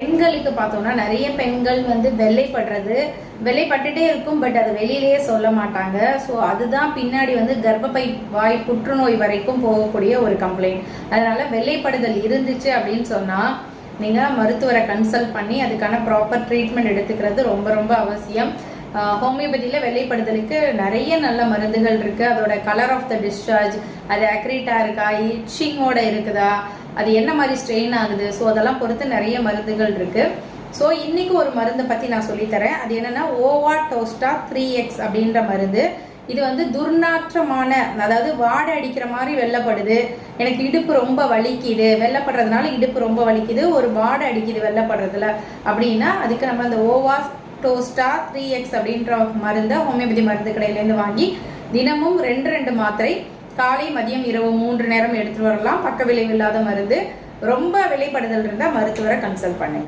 பெண்களுக்கு பார்த்தோம்னா நிறைய பெண்கள் வந்து வெள்ளைப்படுறது. வெள்ளைப்பட்டுட்டே இருக்கும் பட் அதை வெளியிலேயே சொல்ல மாட்டாங்க. ஸோ அதுதான் பின்னாடி வந்து கர்ப்பப்பை வாய் புற்றுநோய் வரைக்கும் போகக்கூடிய ஒரு கம்ப்ளைண்ட் அதனால வெள்ளைப்படுதல் இருந்துச்சு அப்படின்னு சொன்னால் நீங்கள் மருத்துவரை கன்சல்ட் பண்ணி அதுக்கான ப்ராப்பர் ட்ரீட்மெண்ட் எடுத்துக்கிறது ரொம்ப ரொம்ப அவசியம். ஹோமியோபதியில் வெள்ளைப்படுதலுக்கு நிறைய நல்ல மருந்துகள் இருக்குது அதோட கலர் ஆஃப் த டிஸ்சார்ஜ் அது அக்ரீட்டாக இருக்கா? இச்சிங்கோட இருக்குதா? அது என்ன மாதிரி ஸ்ட்ரெயின் ஆகுது? ஸோ அதெல்லாம் பொறுத்து நிறைய மருந்துகள் இருக்குது ஸோ இன்னைக்கு ஒரு மருந்தை பற்றி நான் சொல்லித்தரேன். அது என்னென்னா ஓவா டோஸ்டா த்ரீ எக்ஸ் அப்படின்ற மருந்து. இது வந்து துர்நாற்றமான அதாவது வாடை அடிக்கிற மாதிரி வெள்ளப்படுது எனக்கு இடுப்பு ரொம்ப வலிக்குது. வெள்ளப்படுறதுனால இடுப்பு ரொம்ப வலிக்குது. ஒரு வாடை அடிக்குது வெள்ளப்படுறதுல அப்படின்னா அதுக்கு நம்ம அந்த ஓவா டோஸ்டா த்ரீ எக்ஸ் அப்படின்ற மருந்தை ஹோமியோபதி மருந்து கடையிலேருந்து வாங்கி தினமும் ரெண்டு ரெண்டு மாத்திரை காலை மதியம் இரவு மூன்று நேரம் எடுத்துட்டு வரலாம். பக்க விளைவு இல்லாத மருந்து. ரொம்ப விலைப்படுதல் இருந்தால் மருத்துவரை கன்சல்ட் பண்ணுங்க.